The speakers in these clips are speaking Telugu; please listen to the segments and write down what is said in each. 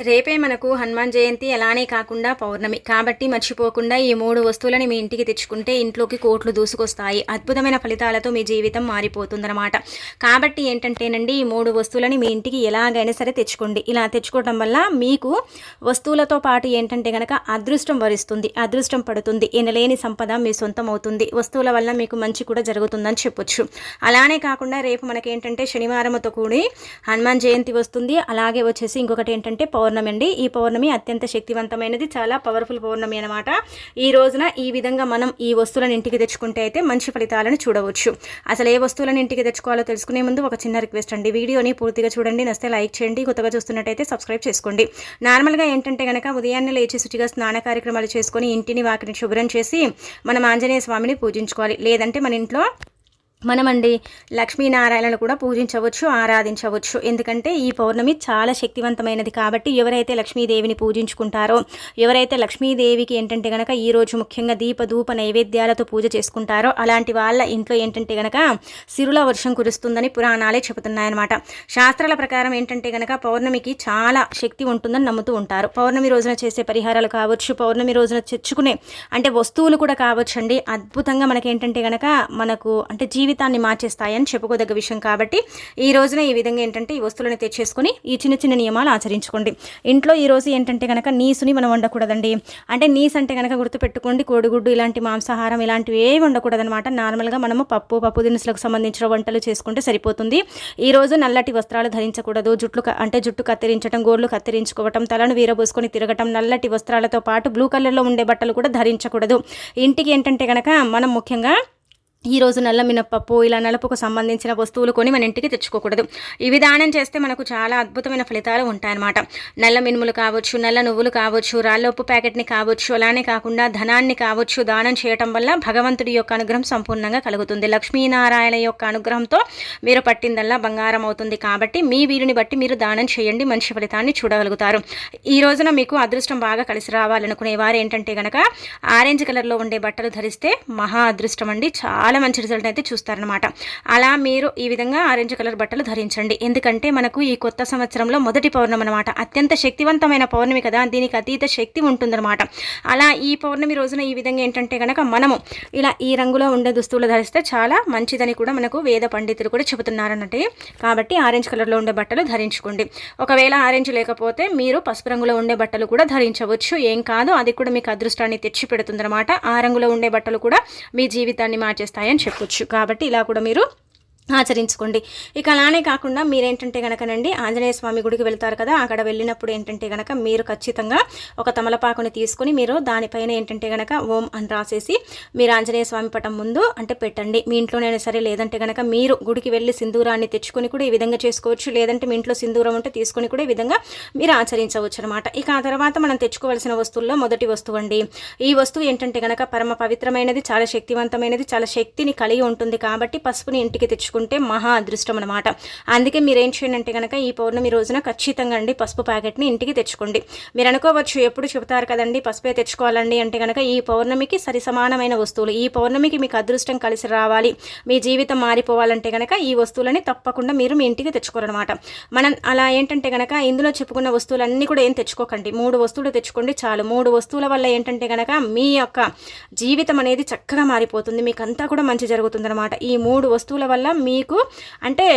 రేపే మనకు హనుమాన్ జయంతి అలానే కాకుండా పౌర్ణమి. కాబట్టి మర్చిపోకుండా ఈ మూడు వస్తువులని మీ ఇంటికి తెచ్చుకుంటే ఇంట్లోకి కోట్లు దూసుకొస్తాయి. అద్భుతమైన ఫలితాలతో మీ జీవితం మారిపోతుందన్నమాట. కాబట్టి ఏంటంటేనండి ఈ మూడు వస్తువులని మీ ఇంటికి ఎలాగైనా సరే తెచ్చుకోండి. ఇలా తెచ్చుకోవడం వల్ల మీకు వస్తువులతో పాటు ఏంటంటే కనుక అదృష్టం వరిస్తుంది అదృష్టం పడుతుంది ఎనలేని సంపద మీ సొంతం అవుతుంది. వస్తువుల వల్ల మీకు మంచి కూడా జరుగుతుందని చెప్పొచ్చు. అలానే కాకుండా రేపు మనకేంటంటే శనివారంతో కూడి హనుమాన్ జయంతి వస్తుంది. అలాగే వచ్చేసి ఇంకొకటి ఏంటంటే పౌర్ణమి అండి. ఈ పౌర్ణమి అత్యంత శక్తివంతమైనది చాలా పవర్ఫుల్ పౌర్ణమి అనమాట ఈ రోజున ఈ విధంగా మనం ఈ వస్తువులను ఇంటికి తెచ్చుకుంటే అయితే మంచి ఫలితాలను చూడవచ్చు. అసలు ఏ వస్తువులను ఇంటికి తెచ్చుకోవాలో తెలుసుకునే ముందు ఒక చిన్న రిక్వెస్ట్ అండి. వీడియోని పూర్తిగా చూడండి. నస్తే లైక్ చేయండి. కొత్తగా చూస్తున్నట్టయితే సబ్స్క్రైబ్ చేసుకోండి. నార్మల్గా ఏంటంటే కనుక ఉదయాన్నే లేచి శుచిగా స్నాన కార్యక్రమాలు చేసుకొని ఇంటిని వాకిని శుభ్రం చేసి మనం ఆంజనేయ స్వామిని పూజించుకోవాలి. లేదంటే మన ఇంట్లో మనమండి లక్ష్మీనారాయణను కూడా పూజించవచ్చు ఆరాధించవచ్చు. ఎందుకంటే ఈ పౌర్ణమి చాలా శక్తివంతమైనది కాబట్టి ఎవరైతే లక్ష్మీదేవిని పూజించుకుంటారో ఎవరైతే లక్ష్మీదేవికి ఏంటంటే గనక ఈరోజు ముఖ్యంగా దీపధూప నైవేద్యాలతో పూజ చేసుకుంటారో అలాంటి వాళ్ళ ఇంట్లో ఏంటంటే గనక సిరుల వర్షం కురుస్తుందని పురాణాలే చెబుతున్నాయన్నమాట. శాస్త్రాల ప్రకారం ఏంటంటే గనక పౌర్ణమికి చాలా శక్తి ఉంటుందని నమ్ముతూ ఉంటారు. పౌర్ణమి రోజున చేసే పరిహారాలు కావచ్చు పౌర్ణమి రోజున తెచ్చుకునే అంటే వస్తువులు కూడా కావచ్చండి. అద్భుతంగా మనకేంటంటే గనక మనకు అంటే జీవితాన్ని మార్చేస్తాయని చెప్పుకోదగ్గ విషయం కాబట్టి ఈ రోజున ఈ విధంగా ఏంటంటే ఈ వస్తువులను తెచ్చేసుకుని ఈ చిన్న చిన్న నియమాలు ఆచరించుకోండి. ఇంట్లో ఈ రోజు ఏంటంటే కనుక నీసుని మనం వండకూడదండి. అంటే నీస్ అంటే కనుక గుర్తుపెట్టుకోండి కోడిగుడ్డు ఇలాంటి మాంసాహారం ఇలాంటివి ఏవి వండకూడదనమాట నార్మల్గా మనము పప్పు పప్పు దినుసులకు సంబంధించిన వంటలు చేసుకుంటే సరిపోతుంది. ఈ రోజు నల్లటి వస్త్రాలు ధరించకూడదు. జుట్లు అంటే జుట్టు కత్తిరించడం గోర్లు కత్తిరించుకోవటం తలను వీరబోసుకొని తిరగటం నల్లటి వస్త్రాలతో పాటు బ్లూ కలర్లో ఉండే బట్టలు కూడా ధరించకూడదు. ఇంటికి ఏంటంటే కనుక మనం ముఖ్యంగా ఈ రోజు నల్ల మినప్పప్పు ఇలా నలుపుకు సంబంధించిన వస్తువులు కొని మన ఇంటికి తెచ్చుకోకూడదు. ఈ విధానం చేస్తే మనకు చాలా అద్భుతమైన ఫలితాలు ఉంటాయన్నమాట. నల్ల మినుములు కావచ్చు నల్ల నువ్వులు కావచ్చు రాళ్ళ ఉప్పు ప్యాకెట్ని కావచ్చు అలానే కాకుండా ధనాన్ని కావచ్చు దానం చేయటం వల్ల భగవంతుడి యొక్క అనుగ్రహం సంపూర్ణంగా కలుగుతుంది. లక్ష్మీనారాయణ యొక్క అనుగ్రహంతో మీరు పట్టిందల్లా బంగారం అవుతుంది కాబట్టి మీ వీరుని బట్టి మీరు దానం చేయండి మంచి ఫలితాన్ని చూడగలుగుతారు. ఈ రోజున మీకు అదృష్టం బాగా కలిసి రావాలనుకునే వారు ఏంటంటే గనక ఆరెంజ్ కలర్లో ఉండే బట్టలు ధరిస్తే మహా అదృష్టం అండి. చాలా మంచి రిజల్ట్ అయితే చూస్తారనమాట అలా మీరు ఈ విధంగా ఆరెంజ్ కలర్ బట్టలు ధరించండి. ఎందుకంటే మనకు ఈ కొత్త సంవత్సరంలో మొదటి పౌర్ణమి అనమాట అత్యంత శక్తివంతమైన పౌర్ణమి కదా దీనికి అతీత శక్తి ఉంటుందన్నమాట. అలా ఈ పౌర్ణమి రోజున ఈ విధంగా ఏంటంటే కనుక మనము ఇలా ఈ రంగులో ఉండే దుస్తులు ధరిస్తే చాలా మంచిదని కూడా మనకు వేద పండితులు కూడా చెబుతున్నారన్నట్టు. కాబట్టి ఆరెంజ్ కలర్లో ఉండే బట్టలు ధరించుకోండి. ఒకవేళ ఆరెంజ్ లేకపోతే మీరు పసుపు రంగులో ఉండే బట్టలు కూడా ధరించవచ్చు. ఏం కాదు అది కూడా మీకు అదృష్టాన్ని తెచ్చి పెడుతుందన్నమాట ఆ రంగులో ఉండే బట్టలు కూడా మీ జీవితాన్ని వస్తాయని చెప్పొచ్చు. కాబట్టి ఇలా కూడా మీరు ఆచరించుకోండి. ఇక అలానే కాకుండా మీరేంటంటే కనుకనండి ఆంజనేయ స్వామి గుడికి వెళ్తారు కదా అక్కడ వెళ్ళినప్పుడు ఏంటంటే కనుక మీరు ఖచ్చితంగా ఒక తమలపాకుని తీసుకుని మీరు దానిపైన ఏంటంటే కనుక ఓం అని రాసేసి మీరు ఆంజనేయ స్వామి పటం ముందు అంటే పెట్టండి. మీ ఇంట్లోనైనా సరే లేదంటే కనుక మీరు గుడికి వెళ్ళి సింధూరాన్ని తెచ్చుకొని కూడా ఈ విధంగా చేసుకోవచ్చు లేదంటే మీ ఇంట్లో సింధూరం ఉంటే తీసుకొని కూడా ఈ విధంగా మీరు ఆచరించవచ్చు అనమాట ఇక ఆ తర్వాత మనం తెచ్చుకోవాల్సిన వస్తువుల్లో మొదటి వస్తువు అండి. ఈ వస్తువు ఏంటంటే కనుక పరమ పవిత్రమైనది చాలా శక్తివంతమైనది చాలా శక్తిని కలిగి ఉంటుంది కాబట్టి పసుపుని ఇంటికి తెచ్చుకుంటే మహా అదృష్టం అనమాట అందుకే మీరు ఏం చేయండి అంటే కనుక ఈ పౌర్ణమి రోజున ఖచ్చితంగా అండి పసుపు ప్యాకెట్ని ఇంటికి తెచ్చుకోండి. మీరు అనుకోవచ్చు ఎప్పుడు చెబుతారు కదండి పసుపే తెచ్చుకోవాలండి అంటే కనుక ఈ పౌర్ణమికి సరి సమానమైన వస్తువులు. ఈ పౌర్ణమికి మీకు అదృష్టం కలిసి రావాలి. మీ జీవితం మారిపోవాలంటే కనుక ఈ వస్తువులని తప్పకుండా మీరు మీ ఇంటికి తెచ్చుకోరనమాట మనం అలా ఏంటంటే కనుక ఇందులో చెప్పుకున్న వస్తువులన్నీ కూడా ఏం తెచ్చుకోకండి. మూడు వస్తువులు తెచ్చుకోండి చాలు. మూడు వస్తువుల వల్ల ఏంటంటే కనుక మీ యొక్క జీవితం అనేది చక్కగా మారిపోతుంది. మీకు అంతా కూడా మంచి జరుగుతుందన్నమాట. ఈ మూడు వస్తువుల వల్ల మీకు అంటే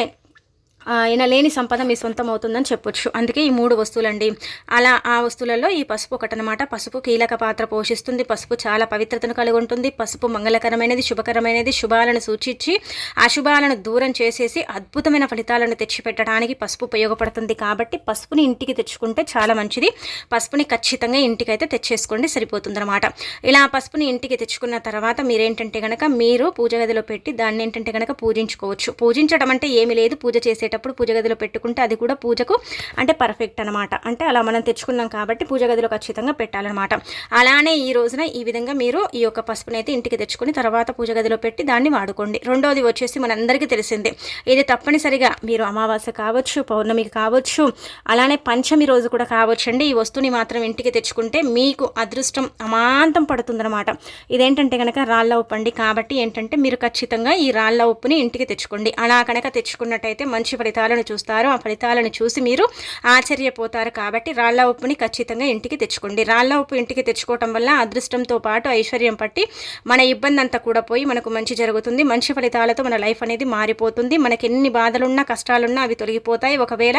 ఈయన లేని సంపద మీ సొంతం అవుతుందని చెప్పొచ్చు. అందుకే ఈ మూడు వస్తువులండి. అలా ఆ వస్తువులలో ఈ పసుపు ఒకటనమాట పసుపు కీలక పాత్ర పోషిస్తుంది. పసుపు చాలా పవిత్రతను కలిగి ఉంటుంది పసుపు మంగళకరమైనది శుభకరమైనది శుభాలను సూచించి అశుభాలను దూరం చేసేసి అద్భుతమైన ఫలితాలను తెచ్చిపెట్టడానికి పసుపు ఉపయోగపడుతుంది. కాబట్టి పసుపుని ఇంటికి తెచ్చుకుంటే చాలా మంచిది. పసుపుని ఖచ్చితంగా ఇంటికి అయితే తెచ్చేసుకోండి. సరిపోతుందన్నమాట. ఇలా పసుపుని ఇంటికి తెచ్చుకున్న తర్వాత మీరేంటంటే కనుక మీరు పూజ గదిలో పెట్టి దాన్ని ఏంటంటే కనుక పూజించుకోవచ్చు. పూజించడం అంటే ఏమి లేదు. పూజ చేసేటప్పుడు పూజ గదిలో పెట్టుకుంటే అది కూడా పూజకు అంటే పర్ఫెక్ట్ అనమాట అంటే అలా మనం తెచ్చుకున్నాం కాబట్టి పూజ గదిలో ఖచ్చితంగా పెట్టాలన్నమాట. అలానే ఈ రోజున ఈ విధంగా మీరు ఈ యొక్క పసుపుని అయితే ఇంటికి తెచ్చుకుని తర్వాత పూజ గదిలో పెట్టి దాన్ని వాడుకోండి. రెండోది వచ్చేసి మనందరికీ తెలిసిందే. ఇది తప్పనిసరిగా మీరు అమావాస్య కావచ్చు పౌర్ణమి కావచ్చు అలానే పంచమి రోజు కూడా కావచ్చండి. ఈ వస్తువుని మాత్రం ఇంటికి తెచ్చుకుంటే మీకు అదృష్టం అమాంతం పడుతుందన్నమాట. ఇదేంటంటే కనుక రాళ్ళ ఉప్పు అండి కాబట్టి ఏంటంటే మీరు ఖచ్చితంగా ఈ రాళ్ళ ఉప్పుని ఇంటికి తెచ్చుకోండి. అలా కనుక తెచ్చుకున్నట్టయితే మంచి ఫలితాలను చూస్తారో. ఆ ఫలితాలను చూసి మీరు ఆశ్చర్యపోతారు కాబట్టి రాళ్ళ ఉప్పుని ఖచ్చితంగా ఇంటికి తెచ్చుకోండి. రాళ్ళ ఉప్పు ఇంటికి తెచ్చుకోవటం వల్ల అదృష్టంతో పాటు ఐశ్వర్యం పట్టి మన ఇబ్బంది అంతా కూడా పోయి మనకు మంచి జరుగుతుంది. మంచి ఫలితాలతో మన లైఫ్ అనేది మారిపోతుంది. మనకి ఎన్ని బాధలున్నా కష్టాలున్నా అవి తొలగిపోతాయి. ఒకవేళ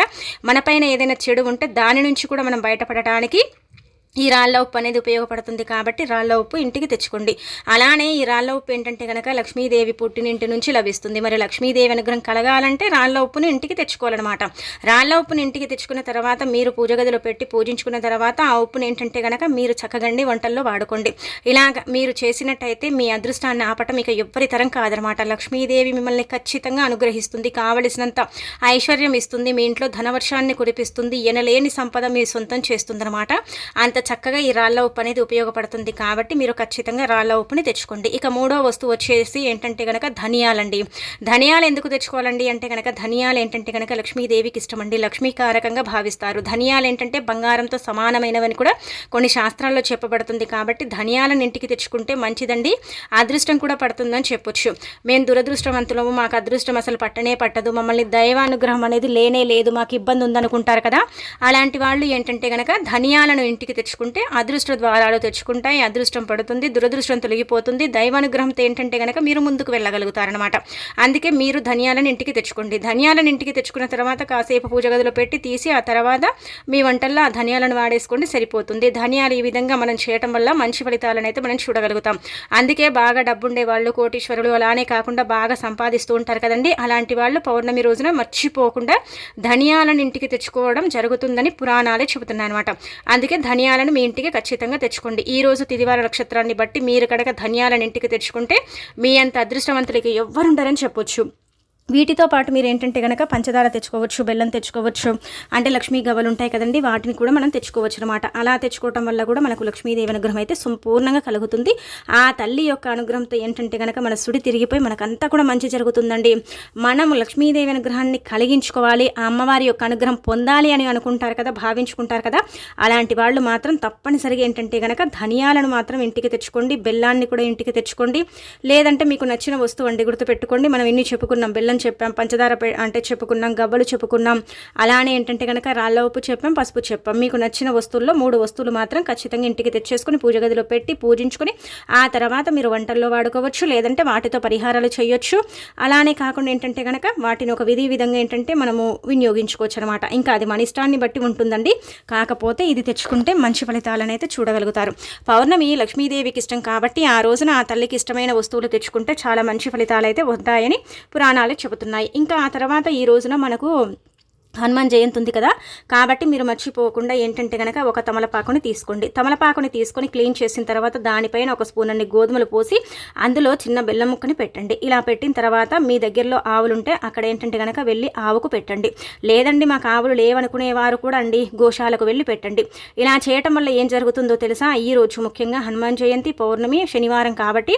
మనపైన ఏదైనా చెడు ఉంటే దాని నుంచి కూడా మనం బయటపడటానికి ఈ రాళ్ళ ఉప్పు అనేది ఉపయోగపడుతుంది కాబట్టి రాళ్ళ ఉప్పు ఇంటికి తెచ్చుకోండి. అలానే ఈ రాళ్ళ ఉప్పు ఏంటంటే కనుక లక్ష్మీదేవి పుట్టినింటి నుంచి లభిస్తుంది. మరి లక్ష్మీదేవి అనుగ్రహం కలగాలంటే రాళ్ళ ఉప్పును ఇంటికి తెచ్చుకోవాలన్నమాట. రాళ్ళ ఉప్పుని ఇంటికి తెచ్చుకున్న తర్వాత మీరు పూజ గదిలో పెట్టి పూజించుకున్న తర్వాత ఆ ఉప్పును ఏంటంటే కనుక మీరు చక్కగండి వంటల్లో వాడుకోండి. ఇలాగ మీరు చేసినట్టయితే మీ అదృష్టాన్ని ఆపటం ఇక ఎవ్వరి తరం కాదనమాట లక్ష్మీదేవి మిమ్మల్ని ఖచ్చితంగా అనుగ్రహిస్తుంది. కావలసినంత ఐశ్వర్యం ఇస్తుంది. మీ ఇంట్లో ధనవర్షాన్ని కురిపిస్తుంది. ఎనలేని సంపద మీ సొంతం చేస్తుందన్నమాట. అంత చక్కగా ఈ రాళ్ళ ఉప్పు అనేది ఉపయోగపడుతుంది కాబట్టి మీరు ఖచ్చితంగా రాళ్ళ ఉప్పుని తెచ్చుకోండి. ఇక మూడో వస్తువు వచ్చేసి ఏంటంటే కనుక ధనియాలండి. ధనియాలు ఎందుకు తెచ్చుకోవాలండి అంటే కనుక ధనియాలు ఏంటంటే కనుక లక్ష్మీదేవికి ఇష్టమండి. లక్ష్మీకారకంగా భావిస్తారు. ధనియాలు ఏంటంటే బంగారంతో సమానమైనవని కూడా కొన్ని శాస్త్రాల్లో చెప్పబడుతుంది కాబట్టి ధనియాలను ఇంటికి తెచ్చుకుంటే మంచిదండి. అదృష్టం కూడా పడుతుందని చెప్పొచ్చు. మేము దురదృష్టవంతులము మాకు అదృష్టం అసలు పట్టనే పట్టదు. మమ్మల్ని దైవానుగ్రహం అనేది లేనే లేదు. మాకు ఇబ్బంది ఉందనుకుంటారు కదా. అలాంటి వాళ్ళు ఏంటంటే కనుక ధనియాలను ఇంటికి తెచ్చు తెచ్చుకుంటే అదృష్ట ద్వారాలు తెచ్చుకుంటాయి అదృష్టం పడుతుంది దురదృష్టం తొలగిపోతుంది. దైవానుగ్రహంతో ఏంటంటే కనుక మీరు ముందుకు వెళ్ళగలుగుతారనమాట అందుకే మీరు ధనియాలను ఇంటికి తెచ్చుకోండి. ధనియాలను ఇంటికి తెచ్చుకున్న తర్వాత కాసేపు పూజ గదిలో పెట్టి తీసి ఆ తర్వాత మీ వంటల్లో ఆ ధనియాలను వాడేసుకోండి సరిపోతుంది. ధనియాలు ఈ విధంగా మనం చేయటం వల్ల మంచి ఫలితాలను అయితే మనం చూడగలుగుతాం. అందుకే బాగా డబ్బుండే వాళ్ళు కోటీశ్వరులు అలానే కాకుండా బాగా సంపాదిస్తూ ఉంటారు కదండి. అలాంటి వాళ్ళు పౌర్ణమి రోజున మర్చిపోకుండా ధనియాలను ఇంటికి తెచ్చుకోవడం జరుగుతుందని పురాణాలే చెబుతున్నాయి అనమాట అందుకే ధనియాల ధనియాలను మీ ఇంటికి ఖచ్చితంగా తెచ్చుకోండి. ఈ రోజు తిదివార నక్షత్రాన్ని బట్టి మీరు కనుక ధనియాలను ఇంటికి తెచ్చుకుంటే మీ అంత అదృష్టవంతులకి ఎవ్వరుండరని చెప్పొచ్చు. వీటితో పాటు మీరు ఏంటంటే కనుక పంచదార తెచ్చుకోవచ్చు బెల్లం తెచ్చుకోవచ్చు అంటే లక్ష్మీ గవ్వలు ఉంటాయి కదండి వాటిని కూడా మనం తెచ్చుకోవచ్చు అనమాట అలా తెచ్చుకోవటం వల్ల కూడా మనకు లక్ష్మీదేవి అనుగ్రహం అయితే సంపూర్ణంగా కలుగుతుంది. ఆ తల్లి యొక్క అనుగ్రహంతో ఏంటంటే కనుక మన సుడి తిరిగిపోయి మనకంతా కూడా మంచి జరుగుతుందండి. మనము లక్ష్మీదేవి అనుగ్రహాన్ని కలిగించుకోవాలి ఆ అమ్మవారి యొక్క అనుగ్రహం పొందాలి అని అనుకుంటారు కదా భావించుకుంటారు కదా అలాంటి వాళ్ళు మాత్రం తప్పనిసరిగా ఏంటంటే కనుక ధనియాలను మాత్రం ఇంటికి తెచ్చుకోండి బెల్లాన్ని కూడా ఇంటికి తెచ్చుకోండి. లేదంటే మీకు నచ్చిన వస్తువు అండి గుర్తుపెట్టుకోండి. మనం ఎన్ని చెప్పుకున్నాం బెల్లం చెప్పాం పంచదార అంటే చెప్పుకున్నాం గవ్వలు చెప్పుకున్నాం. అలానే ఏంటంటే కనుక రాళ్ళ ఉప్పు చెప్పాం పసుపు చెప్పాం. మీకు నచ్చిన వస్తువుల్లో మూడు వస్తువులు మాత్రం ఖచ్చితంగా ఇంటికి తెచ్చేసుకుని పూజ గదిలో పెట్టి పూజించుకుని ఆ తర్వాత మీరు వంటల్లో వాడుకోవచ్చు లేదంటే వాటితో పరిహారాలు చేయొచ్చు. అలానే కాకుండా ఏంటంటే కనుక వాటిని ఒక విధి విధంగా ఏంటంటే మనము వినియోగించుకోవచ్చు అనమాట ఇంకా అది మన ఇష్టాన్ని బట్టి ఉంటుందండి. కాకపోతే ఇది తెచ్చుకుంటే మంచి ఫలితాలను అయితే చూడగలుగుతారు. పౌర్ణమి లక్ష్మీదేవికి ఇష్టం కాబట్టి ఆ రోజున ఆ తల్లికి ఇష్టమైన వస్తువులు తెచ్చుకుంటే చాలా మంచి ఫలితాలు అయితే వస్తాయని పురాణాలు చెబుతున్నాయి. ఇంకా ఆ తర్వాత ఈ రోజున మనకు హనుమాన్ జయంతి ఉంది కదా కాబట్టి మీరు మర్చిపోకుండా ఏంటంటే కనుక ఒక తమలపాకుని తీసుకోండి. తమలపాకుని తీసుకొని క్లీన్ చేసిన తర్వాత దానిపైన ఒక స్పూన్ అన్ని గోధుమలు పోసి అందులో చిన్న బెల్లం ముక్కని పెట్టండి. ఇలా పెట్టిన తర్వాత మీ దగ్గరలో ఆవులు ఉంటే అక్కడ ఏంటంటే కనుక వెళ్ళి ఆవుకు పెట్టండి. లేదండి మాకు ఆవులు లేవనుకునే వారు కూడా అండి గోశాలకు వెళ్ళి పెట్టండి. ఇలా చేయటం వల్ల ఏం జరుగుతుందో తెలుసా? ఈ రోజు ముఖ్యంగా హనుమాన్ జయంతి పౌర్ణమి శనివారం కాబట్టి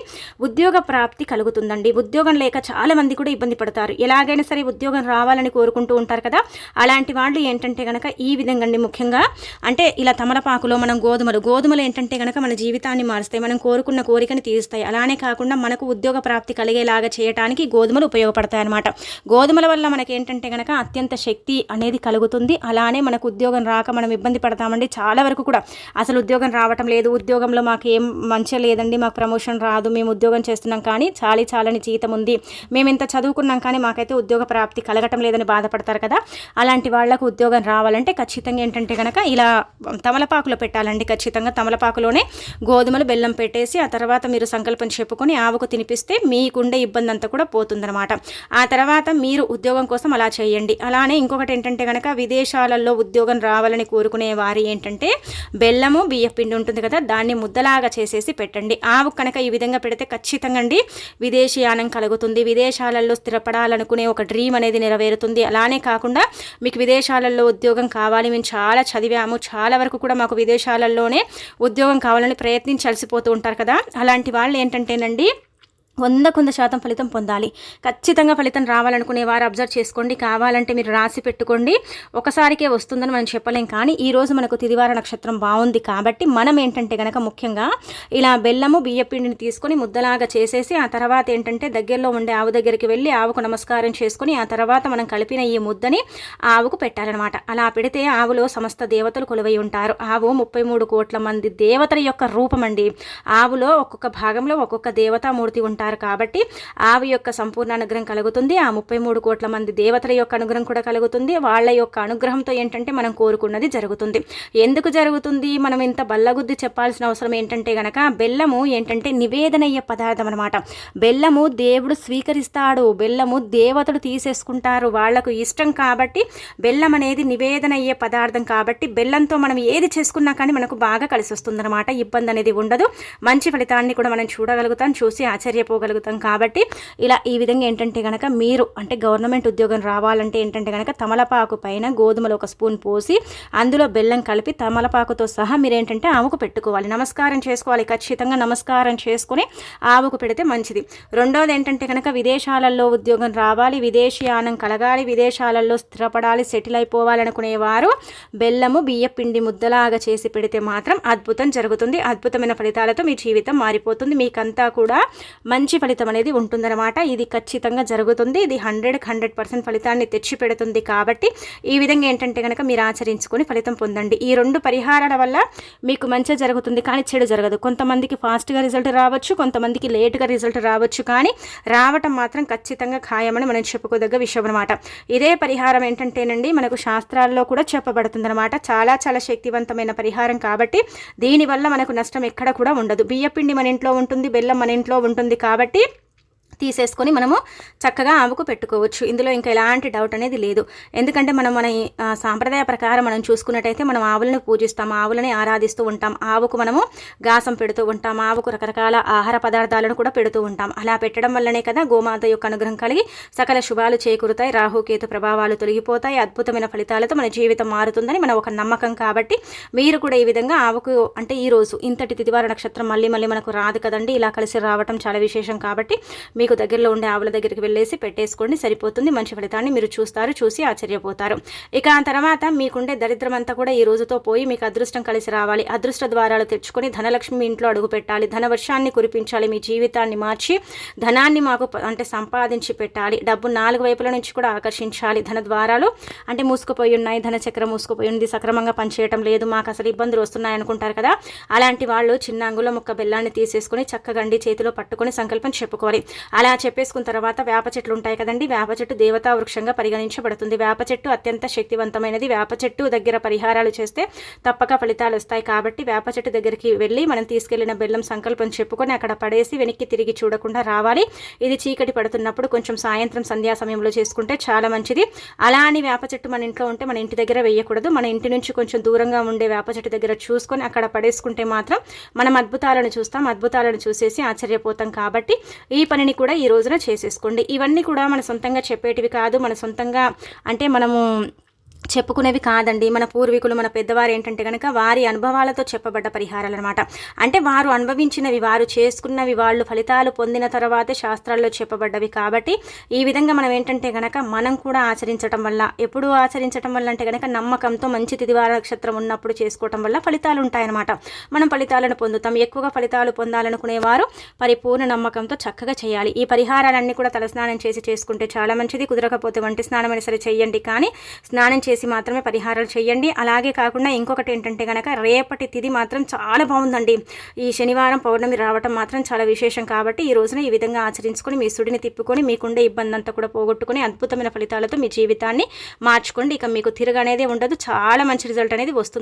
ఉద్యోగ ప్రాప్తి కలుగుతుందండి. ఉద్యోగం లేక చాలా మంది కూడా ఇబ్బంది పడతారు. ఎలాగైనా సరే ఉద్యోగం రావాలని కోరుకుంటూ ఉంటారు కదా అలాంటి వాళ్ళు ఏంటంటే కనుక ఈ విధంగా అండి ముఖ్యంగా అంటే ఇలా తమలపాకులో మనం గోధుమలు గోధుమలు ఏంటంటే కనుక మన జీవితాన్ని మారుస్తాయి మనం కోరుకున్న కోరికని తీరుస్తాయి. అలానే కాకుండా మనకు ఉద్యోగ ప్రాప్తి కలిగేలాగా చేయడానికి గోధుమలు ఉపయోగపడతాయి అనమాట గోధుమల వల్ల మనకి ఏంటంటే కనుక అత్యంత శక్తి అనేది కలుగుతుంది. అలానే మనకు ఉద్యోగం రాక మనం ఇబ్బంది పడతామండి చాలా వరకు కూడా. అసలు ఉద్యోగం రావటం లేదు ఉద్యోగంలో మాకు ఏం మంచిగా లేదండి మాకు ప్రమోషన్ రాదు మేము ఉద్యోగం చేస్తున్నాం కానీ చాలీ చాలని జీతం ఉంది. మేము ఇంత చదువుకున్నాం కానీ మాకైతే ఉద్యోగ ప్రాప్తి కలగటం లేదని బాధపడతారు కదా. అలాంటి వాళ్ళకు ఉద్యోగం రావాలంటే ఖచ్చితంగా ఏంటంటే కనుక ఇలా తమలపాకులో పెట్టాలండి ఖచ్చితంగా తమలపాకులోనే గోధుమలు బెల్లం పెట్టేసి ఆ తర్వాత మీరు సంకల్పం చెప్పుకొని ఆవుకు తినిపిస్తే మీకుండే ఇబ్బంది అంతా కూడా పోతుందనమాట ఆ తర్వాత మీరు ఉద్యోగం కోసం అలా చేయండి. అలానే ఇంకొకటి ఏంటంటే కనుక విదేశాలలో ఉద్యోగం రావాలని కోరుకునే వారి ఏంటంటే బెల్లము బియ్యం పిండి ఉంటుంది కదా దాన్ని ముద్దలాగా చేసేసి పెట్టండి. ఆవు కనుక ఈ విధంగా పెడితే ఖచ్చితంగా అండి విదేశీయానం కలుగుతుంది. విదేశాలలో స్థిరపడాలనుకునే ఒక డ్రీమ్ అనేది నెరవేరుతుంది. అలానే కాకుండా మీకు విదేశాలలో ఉద్యోగం కావాలి మేము చాలా చదివాము చాలా వరకు కూడా మాకు విదేశాలలోనే ఉద్యోగం కావాలని ప్రయత్నించాల్సిపోతూ ఉంటారు కదా. అలాంటి వాళ్ళు ఏంటంటేనండి వంద కొంద శాతం ఫలితం పొందాలి. ఖచ్చితంగా ఫలితం రావాలనుకునే వారు అబ్జర్వ్ చేసుకోండి. కావాలంటే మీరు రాసి పెట్టుకోండి. ఒకసారికే వస్తుందని మనం చెప్పలేం కానీ ఈరోజు మనకు తిదివార నక్షత్రం బాగుంది కాబట్టి మనం ఏంటంటే కనుక ముఖ్యంగా ఇలా బెల్లము బియ్యపిండిని తీసుకొని ముద్దలాగా చేసేసి ఆ తర్వాత ఏంటంటే దగ్గరలో ఉండే ఆవు దగ్గరికి వెళ్ళి ఆవుకు నమస్కారం చేసుకొని ఆ తర్వాత మనం కలిపిన ఈ ముద్దని ఆవుకు పెట్టాలన్నమాట. అలా పెడితే ఆవులో సమస్త దేవతలు కొలువై ఉంటారు. ఆవు ముప్పై మూడు కోట్ల మంది దేవతల యొక్క రూపం అండి ఆవులో ఒక్కొక్క భాగంలో ఒక్కొక్క దేవతామూర్తి ఉంటారు. ఉంటారు కాబట్టి ఆవి యొక్క సంపూర్ణ అనుగ్రహం కలుగుతుంది. ఆ ముప్పై మూడు కోట్ల మంది దేవతల యొక్క అనుగ్రహం కూడా కలుగుతుంది. వాళ్ళ యొక్క అనుగ్రహంతో ఏంటంటే మనం కోరుకున్నది జరుగుతుంది. ఎందుకు జరుగుతుంది? మనం ఇంత బల్లగుద్ది చెప్పాల్సిన అవసరం ఏంటంటే గనక బెల్లము ఏంటంటే నివేదనయ్యే పదార్థం అనమాట బెల్లము దేవుడు స్వీకరిస్తాడు. బెల్లము దేవతలు తీసేసుకుంటారు. వాళ్ళకు ఇష్టం కాబట్టి బెల్లం అనేది నివేదన అయ్యే పదార్థం కాబట్టి బెల్లంతో మనం ఏది చేసుకున్నా కానీ మనకు బాగా కలిసి వస్తుందన్నమాట ఇబ్బంది అనేది ఉండదు. మంచి ఫలితాన్ని కూడా మనం చూడగలుగుతాం. చూసి ఆశ్చర్యపో చెప్పుకోగలుగుతాం కాబట్టి ఇలా ఈ విధంగా ఏంటంటే కనుక మీరు అంటే గవర్నమెంట్ ఉద్యోగం రావాలంటే ఏంటంటే కనుక తమలపాకు పైన గోధుమలు ఒక స్పూన్ పోసి అందులో బెల్లం కలిపి తమలపాకుతో సహా మీరు ఏంటంటే ఆవుకు పెట్టుకోవాలి. నమస్కారం చేసుకోవాలి. ఖచ్చితంగా నమస్కారం చేసుకుని ఆవుకు పెడితే మంచిది. రెండోది ఏంటంటే కనుక విదేశాలలో ఉద్యోగం రావాలి విదేశీయానం కలగాలి విదేశాలలో స్థిరపడాలి సెటిల్ అయిపోవాలనుకునేవారు బెల్లము బియ్య పిండి ముద్దలాగా చేసి పెడితే మాత్రం అద్భుతం జరుగుతుంది. అద్భుతమైన ఫలితాలతో మీ జీవితం మారిపోతుంది. మీకంతా కూడా మంచి మంచి ఫలితం అనేది ఉంటుందన్నమాట. ఇది ఖచ్చితంగా జరుగుతుంది. ఇది హండ్రెడ్కి హండ్రెడ్ పర్సెంట్ ఫలితాన్ని తెచ్చి పెడుతుంది కాబట్టి ఈ విధంగా ఏంటంటే కనుక మీరు ఆచరించుకొని ఫలితం పొందండి. ఈ రెండు పరిహారాల వల్ల మీకు మంచి జరుగుతుంది కానీ చెడు జరగదు. కొంతమందికి ఫాస్ట్గా రిజల్ట్ రావచ్చు కొంతమందికి లేట్గా రిజల్ట్ రావచ్చు కానీ రావటం మాత్రం ఖచ్చితంగా ఖాయమని మనం చెప్పుకోదగ్గ విషయం అనమాట ఇదే పరిహారం ఏంటంటేనండి మనకు శాస్త్రాల్లో కూడా చెప్పబడుతుంది అనమాట చాలా చాలా శక్తివంతమైన పరిహారం కాబట్టి దీనివల్ల మనకు నష్టం ఎక్కడ కూడా ఉండదు. బియ్యపిండి మన ఇంట్లో ఉంటుంది బెల్లం మన ఇంట్లో ఉంటుంది కాబట్టి కాబట్టి తీసేసుకొని మనము చక్కగా ఆవుకు పెట్టుకోవచ్చు. ఇందులో ఇంకా ఎలాంటి డౌట్ అనేది లేదు. ఎందుకంటే మనం మన సాంప్రదాయ ప్రకారం మనం చూసుకున్నట్టయితే మనం ఆవులను పూజిస్తాం ఆవులని ఆరాధిస్తూ ఉంటాం ఆవుకు మనము గాసం పెడుతూ ఉంటాం ఆవుకు రకరకాల ఆహార పదార్థాలను కూడా పెడుతూ ఉంటాం. అలా పెట్టడం వల్లనే కదా గోమాత యొక్క అనుగ్రహం కలిగి సకల శుభాలు చేకూరుతాయి. రాహుకేతు ప్రభావాలు తొలగిపోతాయి. అద్భుతమైన ఫలితాలతో మన జీవితం మారుతుందని మన ఒక నమ్మకం కాబట్టి మీరు కూడా ఈ విధంగా ఆవుకు అంటే ఈరోజు ఇంతటి తిదివార నక్షత్రం మళ్ళీ మళ్ళీ మనకు రాదు కదండి. ఇలా కలిసి రావటం చాలా విశేషం కాబట్టి మీకు మీకు దగ్గరలో ఉండే ఆవుల దగ్గరికి వెళ్ళేసి పెట్టేసుకోండి సరిపోతుంది. మంచి ఫలితాన్ని మీరు చూస్తారు చూసి ఆశ్చర్యపోతారు. ఇక ఆ తర్వాత మీకుండే దరిద్రం అంతా కూడా ఈ రోజుతో పోయి మీకు అదృష్టం కలిసి రావాలి. అదృష్ట ద్వారాలు తెచ్చుకొని ధనలక్ష్మి ఇంట్లో అడుగు పెట్టాలి. ధనవర్షాన్ని కురిపించాలి. మీ జీవితాన్ని మార్చి ధనాన్ని మాకు అంటే సంపాదించి పెట్టాలి. డబ్బు నాలుగు వైపుల నుంచి కూడా ఆకర్షించాలి. ధన ద్వారాలు అంటే మూసుకుపోయి ఉన్నాయి. ధన చక్రం మూసుకుపోయి ఉంది. సక్రమంగా పనిచేయటం లేదు. మాకు అసలు ఇబ్బందులు వస్తున్నాయి అనుకుంటారు కదా. అలాంటి వాళ్ళు చిన్న అంగుళం ముక్క బెల్లాన్ని తీసేసుకుని చక్కగండి చేతిలో పట్టుకొని సంకల్పం చెప్పుకోవాలి. అలా చెప్పేసుకున్న తర్వాత వేప చెట్లు ఉంటాయి కదండి. వేప చెట్టు దేవతా వృక్షంగా పరిగణించబడుతుంది. వేప చెట్టు అత్యంత శక్తివంతమైనది. వేప చెట్టు దగ్గర పరిహారాలు చేస్తే తప్పక ఫలితాలు వస్తాయి. కాబట్టి వేప చెట్టు దగ్గరికి వెళ్ళి మనం తీసుకెళ్ళిన బెల్లం సంకల్పం చెప్పుకొని అక్కడ పడేసి వెనక్కి తిరిగి చూడకుండా రావాలి. ఇది చీకటి పడుతున్నప్పుడు కొంచెం సాయంత్రం సంధ్యా సమయంలో చేసుకుంటే చాలా మంచిది. అలా అని వేప చెట్టు మన ఇంట్లో ఉంటే మన ఇంటి దగ్గర వేయకూడదు. మన ఇంటి నుంచి కొంచెం దూరంగా ఉండే వేప చెట్టు దగ్గర చూసుకొని అక్కడ పడేసుకుంటే మాత్రం మనం అద్భుతాలను చూస్తాం. అద్భుతాలను చూసేసి ఆశ్చర్యపోతాం. కాబట్టి ఈ పనిని కూడా ఈ రోజున చేసేసుకోండి. ఇవన్నీ కూడా మన సొంతంగా చెప్పేటివి కాదు. మన సొంతంగా అంటే మనము చెప్పుకునేవి కాదండి. మన పూర్వీకులు మన పెద్దవారు ఏంటంటే కనుక వారి అనుభవాలతో చెప్పబడ్డ పరిహారాలు అనమాట అంటే వారు అనుభవించినవి వారు చేసుకున్నవి వాళ్ళు ఫలితాలు పొందిన తర్వాతే శాస్త్రాల్లో చెప్పబడ్డవి కాబట్టి ఈ విధంగా మనం ఏంటంటే కనుక మనం కూడా ఆచరించడం వల్ల ఎప్పుడు ఆచరించడం వల్ల అంటే కనుక నమ్మకంతో మంచి తిదివార నక్షత్రం ఉన్నప్పుడు చేసుకోవటం వల్ల ఫలితాలు ఉంటాయన్నమాట మనం ఫలితాలను పొందుతాం. ఎక్కువగా ఫలితాలు పొందాలనుకునేవారు పరిపూర్ణ నమ్మకంతో చక్కగా చేయాలి. ఈ పరిహారాలన్నీ కూడా తలస్నానం చేసి చేసుకుంటే చాలా మంచిది. కుదరకపోతే వంటి స్నానం అయినా సరే చేయండి. కానీ స్నానం చేసి చేసి మాత్రమే పరిహారాలు చేయండి. అలాగే కాకుండా ఇంకొకటి ఏంటంటే కనుక రేపటి తిది మాత్రం చాలా బాగుందండి. ఈ శనివారం పౌర్ణమి రావటం మాత్రం చాలా విశేషం కాబట్టి ఈ రోజున ఈ విధంగా ఆచరించుకొని మీ సుడిని తిప్పుకొని మీకుండే ఇబ్బంది అంతా కూడా పోగొట్టుకుని అద్భుతమైన ఫలితాలతో మీ జీవితాన్ని మార్చుకోండి. ఇక మీకు తిరగనేదే ఉండదు. చాలా మంచి రిజల్ట్ అనేది వస్తుంది.